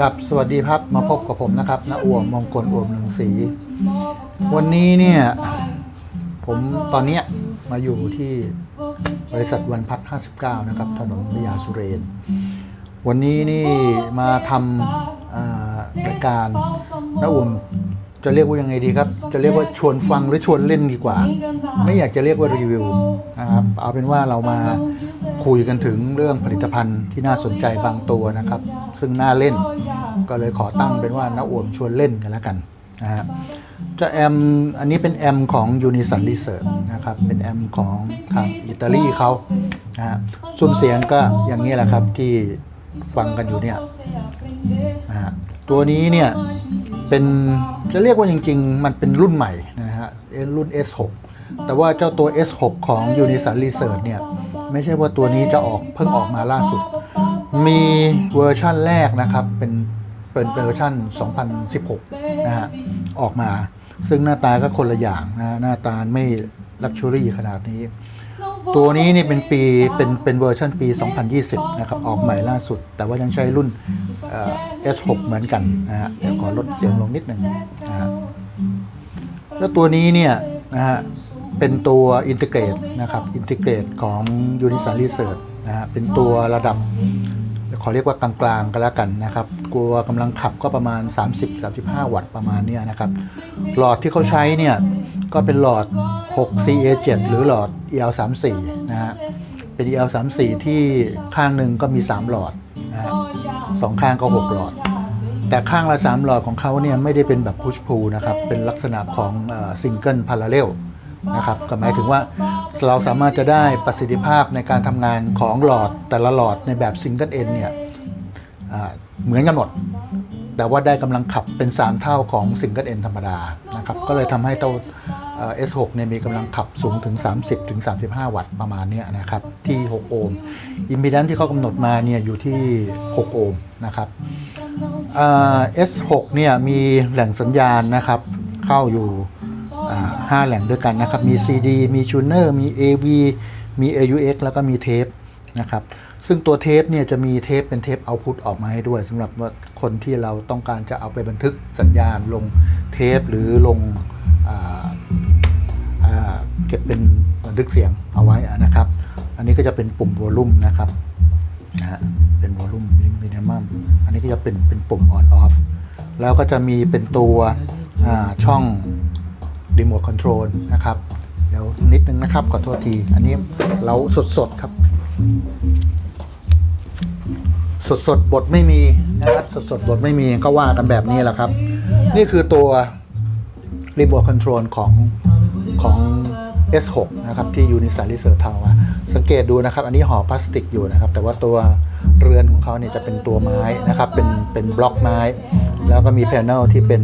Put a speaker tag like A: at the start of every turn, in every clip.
A: ครับสวัสดีครับมาพบกับผมนะครับณอ่วมมงคลอ่วมหนึ่งสี วันนี้เนี่ยผมตอนเนี้ยมาอยู่ที่บริษัทวันพัฒน์59 นะครับ ถนนพยาสุเรน วันนี้นี่มาทำรายการณอ่วม จะเรียกว่ายังไงดีครับ จะเรียกว่าชวนฟังหรือชวนเล่นดีกว่า ไม่อยากจะเรียกว่ารีวิวนะครับ เอาเป็นว่าเรามาคุยกันถึงเรื่องผลิตภัณฑ์ที่น่าสนใจบางตัวนะครับ ซึ่งน่าเล่น ก็เลยขอตั้งเป็นว่าน้าอ่วมชวนเล่นกันแล้วกันนะฮะจะแอม อันนี้เป็นแอมของ Unison Research นะครับ เป็นแอมของทางอิตาลีเขานะฮะซุ้มเสียงก็อย่างนี้แหละครับที่ฟังกันอยู่เนี่ยนะฮะตัวนี้เนี่ย เป็นจะเรียกว่าจริง ๆ มันเป็นรุ่นใหม่นะฮะรุ่น S6 แต่ว่าเจ้าตัว S6 ของ Unison Research เนี่ย ไม่ใช่ว่าตัวนี้จะออกเพิ่งออกมาล่าสุด มีเวอร์ชั่นแรกนะครับ เป็นเป็นเวอร์ชั่น 2016 นะฮะออกมา ซึ่งหน้าตาก็คนละอย่างนะหน้าตาไม่ลักชัวรี่ขนาดนี้ ตัวนี้นี่เป็นปีเป็นเป็นเวอร์ชันปี 2020 นะครับ ออกใหม่ล่าสุด แต่ว่ายังใช้รุ่นเอ่อ S6 เหมือนกันนะฮะเดี๋ยวขอลดเสียงลงนิดหนึ่งนะฮะแล้วตัวนี้เนี่ยนะฮะเป็นตัวอินทิเกรตนะครับอินทิเกรตของ Unison Research นะฮะเป็นตัวระดับ ขอเรียกว่ากลางๆก็แล้วกันนะครับตัวกำลังขับก็ประมาณ 30-35 วัตต์ประมาณเนี้ยนะครับ หลอดที่เขาใช้เนี่ย ก็เป็นหลอด 6CA7 หรือหลอด EL34 นะฮะ เป็น EL34 ที่ข้างหนึ่งก็มี 3 หลอดนะสองข้างก็ 6 หลอด แต่ข้างละ 3 หลอดของเขาเนี่ยไม่ได้เป็นแบบพุชพูนะครับ เป็นลักษณะของซิงเกิลพาราเรลนะครับ ก็หมายถึงว่าเราสามารถจะได้ประสิทธิภาพในการทำงานของหลอดแต่ละหลอดในแบบซิงเกิลเอ็นเนี่ยเหมือนกันหมด แต่ว่าได้กำลังขับเป็น 3 เท่าของซิงเกิลเอ็นธรรมดานะครับก็เลยทำให้ตัวเอ่อ S6 เนี่ยมีกำลังขับสูงถึง 30ถึง35 วัตต์ประมาณเนี้ยนะครับที่ 6 โอห์มอิมพีแดนที่เขากำหนดมาเนี่ยอยู่ที่ 6 โอห์มนะครับอ่า S6 เนี่ยมีแหล่งสัญญาณนะครับเข้าอยู่อ่าห้าแหล่งด้วยกันนะครับ มี CD มีชูเนอร์มี AV มี AUX แล้วก็มีเทปนะครับ ซึ่งตัวเทปเนี่ยจะมีเทปเป็นเทปเอาพุตออกมาให้ด้วยสำหรับว่าคนที่เราต้องการจะเอาไปบันทึกสัญญาณลงเทปหรือลงเก็บเป็นบันทึกเสียงเอาไว้นะครับ อันนี้ก็จะเป็นปุ่มวอลลุ่มนะครับนะฮะเป็นวอลลุ่มมินิมัมอันนี้ก็จะเป็นเป็นปุ่ม on off แล้วก็จะมีเป็นตัวช่องรีโมทคอนโทรลนะครับ เดี๋ยวนิดนึงนะครับขอโทษที อันนี้เราสดๆครับ สดสดๆบทไม่มีนะครับ สดสดๆบทไม่มีก็ว่ากันแบบนี้แหละครับ นี่คือตัวรีโมทคอนโทรลของของ S6 นะครับ ที่ยูนิสันรีเซิร์ทาวสังเกตดูนะครับ อันนี้ห่อพลาสติกอยู่นะครับ แต่ว่าตัวเรือนของเขาเนี่ยจะเป็นตัวไม้นะครับ เป็นเป็นบล็อกไม้ แล้วก็มีแผงที่เป็น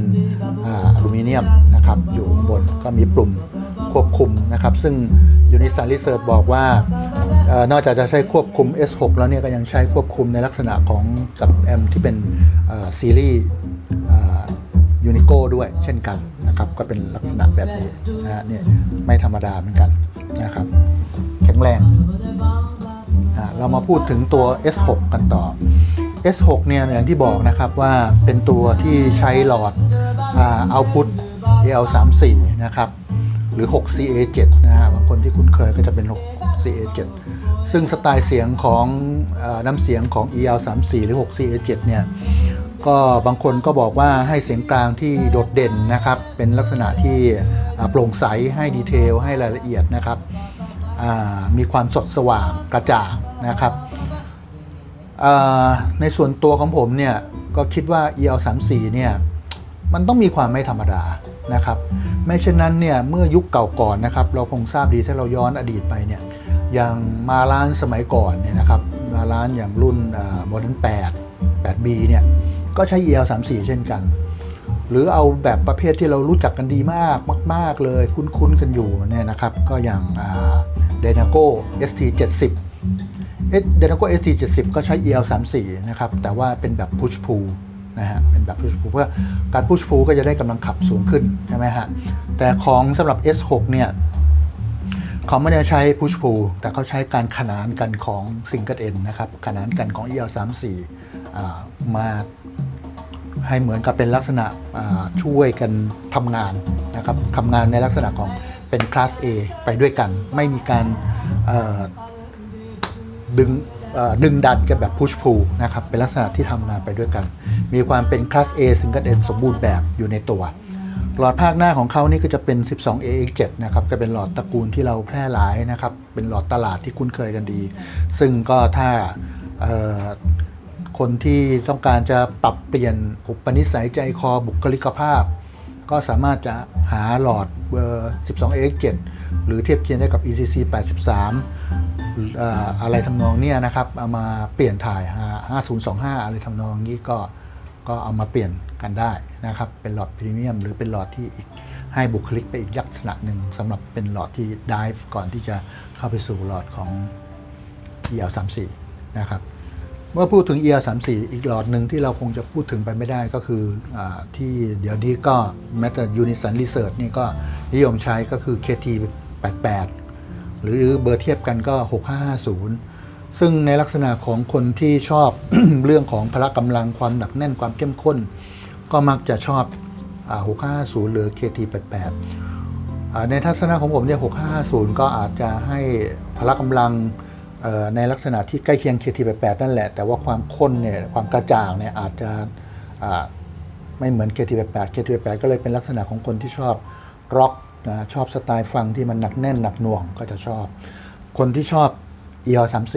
A: อลูมิเนียมนะครับ อยู่ข้างบนก็มีปุ่มควบคุมนะครับ ซึ่งยูนิสันรีเซิร์บอกว่า นอกจากจะใช้ควบคุม S6 แล้วเนี่ยก็ยังใช้ควบคุมในลักษณะของกับแอมที่เป็นซีรีส์ยูนิโก้ด้วยเช่นกันนะครับก็เป็นลักษณะแบบนี้นะฮะเนี่ยไม่ธรรมดาเหมือนกันนะครับแข็งแรงเรามาพูดถึงตัว S6 กันต่อ S6 เนี่ยอย่างที่บอกนะครับว่าเป็นตัวที่ใช้หลอดเอาพุต AL34 นะครับหรือ 6CA7 นะฮะบางคนที่คุ้นเคยก็จะเป็น 6CA7 ซึ่งสไตล์เสียงของอน้ำเสียงของ EL34 หรือ 6CA7 เนี่ยก็บางคนก็บอกว่าให้เสียงกลางที่โดดเด่นนะครับ เป็นลักษณะที่โปร่งใสให้ดีเทลให้รายละเอียดนะครับมีความสดสว่างกระจ่างนะครับในส่วนตัวของผมเนี่ยก็คิดว่า EL34 เนี่ยมันต้องมีความไม่ธรรมดานะครับไม่เช่นนั้นเนี่ยเมื่อยุคเก่าก่อนนะครับ เราคงทราบดีถ้าเราย้อนอดีตไปเนี่ย อย่างมาร้านสมัยก่อนเนี่ยนะครับมาร้านอย่างรุ่นโมเดิร์น8 8B เนี่ยก็ใช้ EL34 เช่นกัน หรือเอาแบบประเภทที่เรารู้จักกันดีมากมาก ๆ เลยคุ้น ๆ กันอยู่เนี่ยนะครับ ก็อย่างเดนาโก้ ST70 เดนาโก้ ST70 ก็ใช้ EL34 นะครับ แต่ว่าเป็นแบบ push pull นะฮะเป็นแบบ push pull เพื่อการ push pull ก็จะได้กำลังขับสูงขึ้น ใช่ไหมฮะ แต่ของสำหรับ S6 เนี่ย เขาไม่ได้ใช้ push pull แต่เขาใช้การขนานกันของ single end นะครับ ขนานกันของ EL34 อ่ามาให้เหมือนกับเป็นลักษณะช่วยกันทำงานนะครับทำงานในลักษณะของเป็นคลาส A ไปด้วยกัน ไม่มีการดึงดึงดันกันแบบ push pull นะครับ เป็นลักษณะที่ทำงานไปด้วยกัน มีความเป็น class A single N สมบูรณ์แบบอยู่ในตัว หลอดภาคหน้าของเขานี่ก็จะเป็น 12AX7 นะครับก็เป็นหลอดตระกูลที่เราแพร่หลายนะครับ เป็นหลอดตลาดที่คุ้นเคยกันดี ซึ่งก็ถ้าคนที่ต้องการจะปรับเปลี่ยนอุปนิสัยใจคอบุคลิกภาพ ก็สามารถจะหาหลอดเบอร์ 12AX7 หรือเทียบเคียงได้กับ ECC 83 อะไรทำนองนี้นะครับ เอามาเปลี่ยนถ่าย 5025 อะไรทำนองนี้ก็ก็เอามาเปลี่ยน กันได้นะครับ เป็นหลอดพรีเมียม หรือเป็นหลอดที่อีกให้บุคลิกไปอีกลักษณะหนึ่งสำหรับเป็นหลอดที่ดิฟก่อนที่จะเข้าไปสู่หลอดของ EL34 นะครับเมื่อพูดถึง EL34 อีกหลอดหนึ่งที่เราคงจะพูดถึงไปไม่ได้ก็คืออที่เดี๋ยวนี้ก็แม้แต่ Unison Research นี่ก็นิยมใช้ก็คือ KT88 หรือเบอร์เทียบกันก็ 6550 ซึ่งในลักษณะของคนที่ชอบ เรื่องของพละกำลังความหนักแน่นความเข้มข้น ก็มักจะชอบอา6550 หรือ KT88 ในทัศนะของผมเนี่ย6550 ก็อาจจะให้พละกำลังในลักษณะที่ใกล้เคียง KT88 นั่นแหละ แต่ว่าความข้นเนี่ยความกระจ่างเนี่ยอาจจะไม่เหมือน KT88 KT88 ก็เลยเป็นลักษณะของคนที่ชอบร็อกนะชอบสไตล์ฟังที่มันหนักแน่นหนักหน่วงก็จะชอบ คนที่ชอบ EL34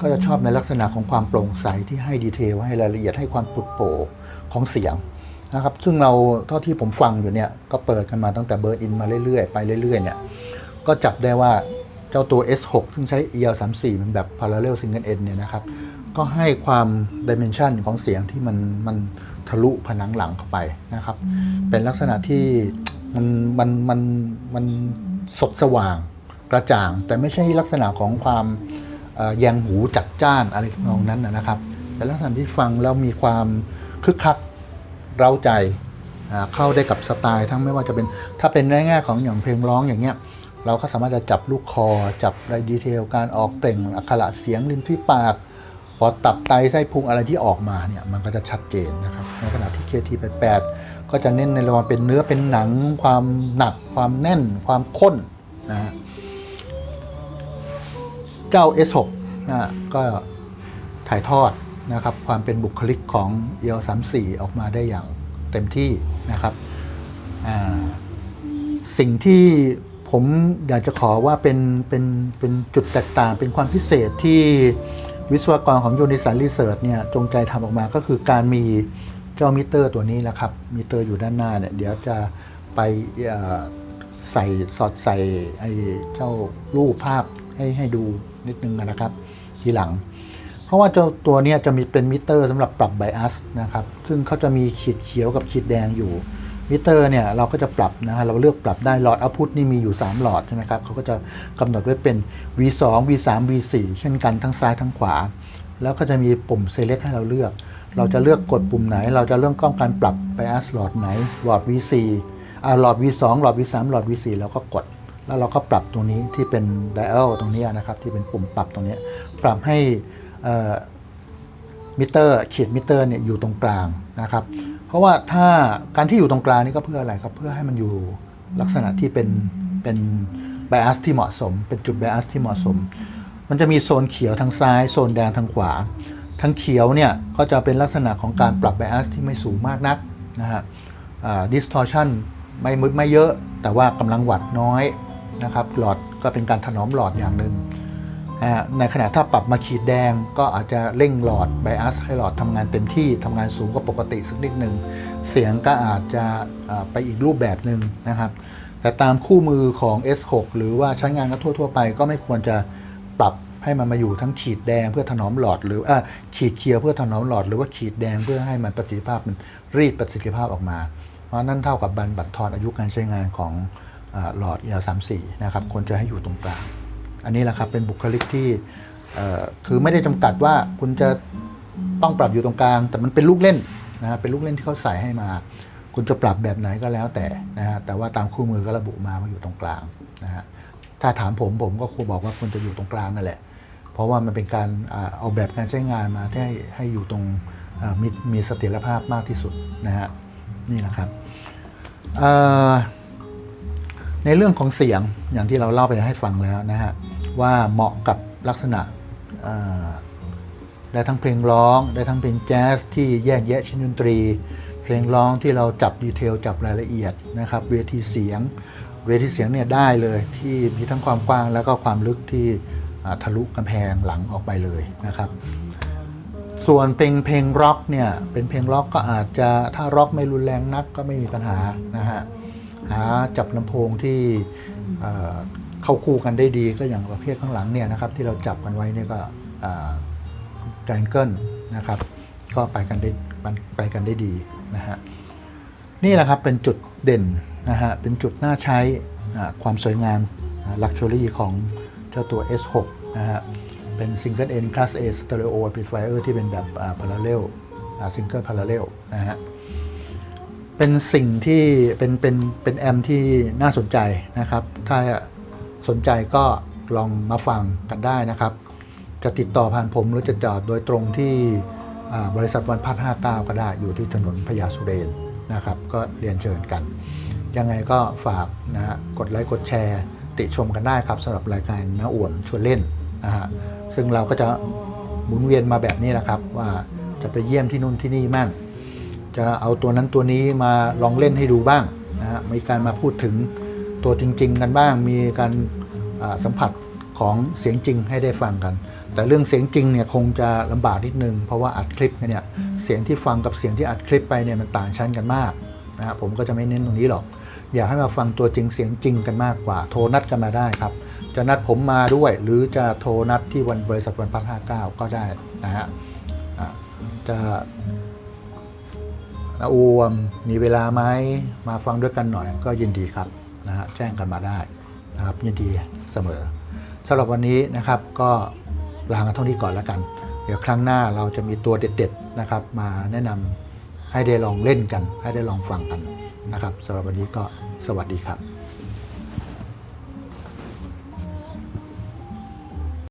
A: ก็จะชอบในลักษณะของความโปร่งใสที่ให้ดีเทลให้รายละเอียดให้ความปุดโปร่ง ของเสียงนะครับ ซึ่งเราเท่าที่ผมฟังอยู่เนี่ย ก็เปิดกันมาตั้งแต่เบิร์ดอินมาเรื่อยๆ ไปเรื่อยๆ เนี่ย ก็จับได้ว่าเจ้าตัว S6 ซึ่งใช้ EL34 เป็นแบบ parallel single end เนี่ยนะครับ ก็ให้ความ dimension ของเสียงที่มันมันทะลุผนังหลังเข้าไปนะครับ เป็นลักษณะที่มันมันมันมันสดสว่างกระจ่าง แต่ไม่ใช่ลักษณะของความแยงหูจัดจ้านอะไรทำนองนั้นนะนะครับเป็นลักษณะที่ฟังแล้วมีความ คึกคักเร้าใจเข้าได้กับสไตล์ทั้งไม่ว่าจะเป็นถ้าเป็นในแง่ของอย่างเพลงร้องอย่างเงี้ยเราก็สามารถจะจับลูกคอ จับรายดีเทล การออกเปล่งอักขระเสียงริมที่ปากพอตับไตไส้พุงอะไรที่ออกมาเนี่ยมันก็จะชัดเจนนะครับในขณะที่ KT88 ก็จะเน้นในระหว่างเป็นเนื้อเป็นหนัง ความหนัก ความแน่น ความข้นนะฮะเจ้า S6 นะก็ถ่ายทอด นะครับความเป็นบุคลิกของ EL34 ออกมาได้อย่างเต็มที่นะครับสิ่งที่ผมอยากจะขอว่าเป็นเป็นเป็นจุดแตกต่างเป็นความพิเศษที่วิศวกรของยูนิสันรีเสิร์ชเนี่ยจงใจทำออกมาก็คือการมีเจ้ามิเตอร์ตัวนี้แหละครับมิเตอร์อยู่ด้านหน้าเนี่ยเดี๋ยวจะไปใส่สอดใส่ไอ้เจ้ารูปภาพให้ให้ดูนิดนึงนะครับ ทีหลัง เพราะว่าเจ้าตัวนี้จะมีเป็นมิเตอร์สำหรับปรับไบอัสนะครับ ซึ่งเขาจะมีขีดเขียวกับขีดแดงอยู่ มิเตอร์เนี่ยเราก็จะปรับนะฮะเราเลือกปรับได้หลอดเอาพุทนี่มีอยู่ 3 หลอดใช่ไหมครับเขาก็จะกำหนดไว้เป็น V2 V3 V4 เช่นกันทั้งซ้ายทั้งขวา แล้วก็จะมีปุ่ม select ให้เราเลือก เราจะเลือกกดปุ่มไหน เราจะเรื่องต้องการปรับ bias หลอดไหนหลอด V4 อ่าหลอด V2 หลอด V3 หลอด V4 แล้วก็กดแล้วเราก็ปรับตรงนี้ที่เป็น dial ตรงนี้นะครับที่เป็นปุ่มปรับตรงนี้ ปรับให้ มิเตอร์ขีดมิเตอร์เนี่ยอยู่ตรงกลางนะครับ เพราะว่าถ้าการที่อยู่ตรงกลางนี่ก็เพื่ออะไรครับ เพื่อให้มันอยู่ลักษณะที่เป็นเป็นไบอัสที่เหมาะสม เป็นจุดไบอัสที่เหมาะสม มันจะมีโซนเขียวทางซ้าย โซนแดงทางขวา ทางเขียวเนี่ยก็จะเป็นลักษณะของการปรับไบอัสที่ไม่สูงมากนักนะฮะดิสทอร์ชันไม่มึดไม่เยอะ แต่ว่ากำลังวัดน้อยนะครับหลอดก็เป็นการถนอมหลอดอย่างหนึ่งอ่า ในขณะถ้าปรับมาขีดแดงก็อาจจะเร่งหลอดไบอัสให้หลอดทำงานเต็มที่ทำงานสูงกว่าปกติสักนิดหนึ่ง เสียงก็อาจจะไปอีกรูปแบบหนึ่งนะครับ แต่ตามคู่มือของ S6 หรือว่าใช้งานกันทั่ว ๆ ไป ก็ไม่ควรจะปรับให้มันมาอยู่ทั้งขีดแดงเพื่อถนอมหลอด หรืออ่าขีดเขียวเพื่อถนอมหลอด หรือว่าขีดแดงเพื่อให้มันประสิทธิภาพมันรีดประสิทธิภาพออกมา เพราะนั่นเท่ากับบันบัตรทอนอายุการใช้งานของอหลอด EL34 นะครับควรจะให้อยู่ตรงกลาง อันนี้แหละครับเป็นบุคลิกที่คือไม่ได้จำกัดว่าคุณจะต้องปรับอยู่ตรงกลาง แต่มันเป็นลูกเล่นนะฮะเป็นลูกเล่นที่เขาใส่ให้มา คุณจะปรับแบบไหนก็แล้วแต่นะฮะแต่ว่าตามคู่มือก็ระบุมาว่าอยู่ตรงกลางนะฮะถ้าถามผมผมก็คงบอกว่าควรจะอยู่ตรงกลางนั่นแหละ เพราะว่ามันเป็นการเอาแบบการใช้งานมาให้ให้อยู่ตรงมีมีเสถียรภาพมากที่สุดนะฮะนี่นะครับเอ่อ ในเรื่องของเสียงอย่างที่เราเล่าไปให้ฟังแล้วนะฮะว่าเหมาะกับลักษณะได้ทั้งเพลงร้องได้ทั้งเพลงแจ๊สที่แยกแยะชิ้นดนตรี เพลงร้องที่เราจับดีเทลจับรายละเอียดนะครับเวทีเสียง เวทีเสียงเนี่ยได้เลยที่มีทั้งความกว้างแล้วก็ความลึกที่ทะลุกำแพงหลังออกไปเลยนะครับส่วนเพลงเพลงร็อกเนี่ยเป็นเพลงร็อกก็อาจจะถ้าร็อกไม่รุนแรงนักก็ไม่มีปัญหานะฮะ หาจับลำโพงที่เข้าคู่กันได้ดีก็อย่างประเภทข้างหลังเนี่ยนะครับที่เราจับกันไว้เนี่ยก็แกรนเกิลนะครับก็ไปกันได้ไปกันได้ดีนะฮะนี่แหละครับเป็นจุดเด่นนะฮะเป็นจุดน่าใช้ความสวยงามลักชัวรี่ของเจ้าตัว S6 นะฮะเป็น Single End Class A Stereo Amplifier ที่เป็นแบบอ่า Parallel Single Parallel นะฮะ เป็นสิ่งที่เป็นเป็นเป็นแอมที่น่าสนใจนะครับ ถ้าสนใจก็ลองมาฟังกันได้นะครับ จะติดต่อผ่านผมหรือจะจอดโดยตรงที่บริษัทวันพัฒ59ก็ได้อยู่ที่ถนนพญาสุเรนนะครับ ก็เรียนเชิญกัน ยังไงก็ฝากนะฮะกดไลค์กดแชร์ ติชมกันได้ครับสำหรับรายการน้าอ่วนชวนเล่นนะฮะซึ่งเราก็จะหมุนเวียนมาแบบนี้แหละครับ ว่าจะไปเยี่ยมที่นู่นที่นี่มั่ง จะเอาตัวนั้นตัวนี้มาลองเล่นให้ดูบ้างนะฮะมีการมาพูดถึงตัวจริง ๆ กันบ้าง มีการสัมผัสของเสียงจริงให้ได้ฟังกัน แต่เรื่องเสียงจริงเนี่ยคงจะลำบากนิดนึง เพราะว่าอัดคลิปเนี่ยเสียงที่ฟังกับเสียงที่อัดคลิปไปเนี่ยมันต่างชั้นกันมากนะฮะผมก็จะไม่เน้นตรงนี้หรอก อยากให้มาฟังตัวจริงเสียงจริงกันมากกว่า โทรนัดกันมาได้ครับ จะนัดผมมาด้วย หรือจะโทรนัดที่วันบริษัทวันพัฒห้าเก้าก็ได้นะฮะจะ นะอูมมีเวลาไหมมาฟังด้วยกันหน่อยก็ยินดีครับนะฮะแจ้งกันมาได้นะครับยินดีเสมอสำหรับวันนี้นะครับก็ลากันเท่านี้ก่อนแล้วกัน เดี๋ยวครั้งหน้าเราจะมีตัวเด็ดๆนะครับ มาแนะนำให้ได้ลองเล่นกัน ให้ได้ลองฟังกันนะครับสำหรับวันนี้ก็สวัสดีครับ